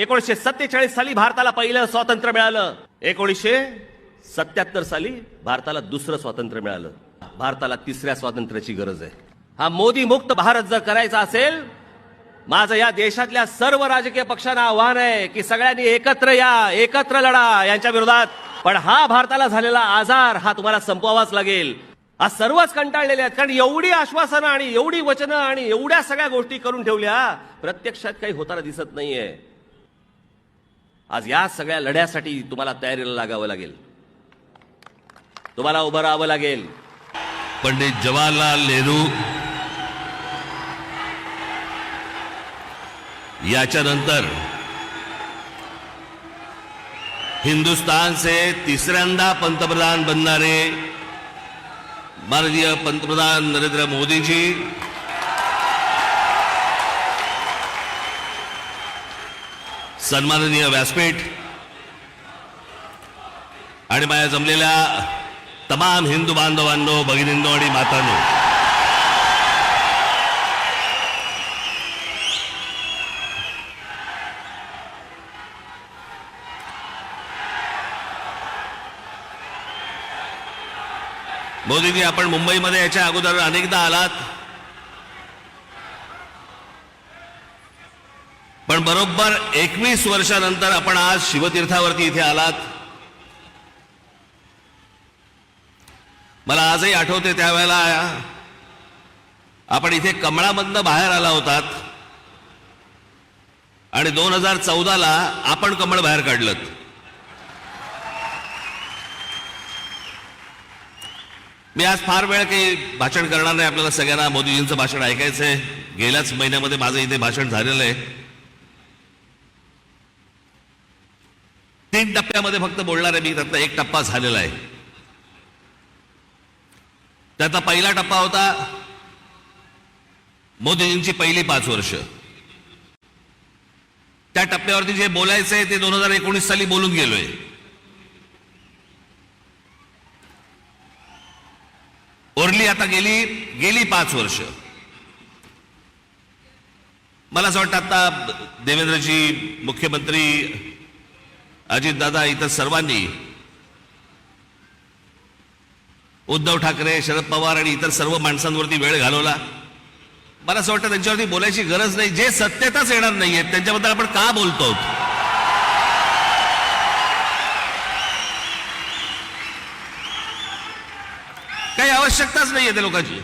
एकोणीसशे सत्तेचाळीस साली भारताला पहिलं स्वातंत्र्य मिळालं. एकोणीसशे सत्याहत्तर साली भारताला दुसरं स्वातंत्र्य मिळालं. भारताला तिसऱ्या स्वातंत्र्याची गरज आहे. हा मोदी मुक्त भारत जर करायचा असेल माझं या देशातल्या सर्व राजकीय पक्षांना आव्हान आहे की सगळ्यांनी एकत्र या एकत्र लढा यांच्या विरोधात. पण हा भारताला झालेला आजार हा तुम्हाला संपवावाच लागेल. आज सर्वच कंटाळलेले आहेत. कारण एवढी आश्वासनं आणि एवढी वचनं आणि एवढ्या सगळ्या गोष्टी करून ठेवल्या प्रत्यक्षात काही होताना दिसत नाहीये. आज या सगळ्या लढ्यासाठी तुम्हाला तयारीला लागावं लागेल. तुम्हाला उभं राहावं लागेल. पंडित जवाहरलाल नेहरू याच्यानंतर हिंदुस्थानचे तिसऱ्यांदा पंतप्रधान बनणारे माननीय पंतप्रधान नरेंद्र मोदीजी सन्माननीय व्यासपीठ आणि माझ्या जमलेल्या तमाम हिंदू बांधवांनो भगिनींनो आणि मातांनो. मोदीजी आपण मुंबईमध्ये याच्या अगोदर अनेकदा आलात. पण बरोबर एकवीस वर्षानंतर आपण आज शिवतीर्थावरती इथे आलात. मला आजही आठवते त्यावेळेला आपण इथे कमळामधनं बाहेर आला होतात. आणि दोन हजार चौदाला आपण कमळ बाहेर काढलं मी आज फार वेळ काही भाषण करणार नाही आपल्याला सगळ्यांना मोदीजींचं भाषण ऐकायचंय. गेल्याच महिन्यामध्ये माझं इथे भाषण झालेलं आहे. तीन टप्प्यामध्ये फक्त बोलणार आहे मी त्यातला एक टप्पा झालेला आहे. त्याचा पहिला टप्पा होता मोदीजींची पहिली पाच वर्ष. त्या टप्प्यावरती जे बोलायचंय ते दोन हजार एकोणीस साली बोलून गेलोय. ओरली आता गेली गेली पाच वर्ष. मला असं वाटतं आता देवेंद्रजी मुख्यमंत्री अजितदादा इतर सर्वांनी उद्धव ठाकरे शरद पवार आणि इतर सर्व माणसांवरती वेळ घालवला. मला असं वाटतं त्यांच्यावरती बोलायची गरज नाही. जे सत्यताच येणार नाहीये त्यांच्याबद्दल आपण का बोलतो? काही आवश्यकताच नाहीये त्या लोकांची.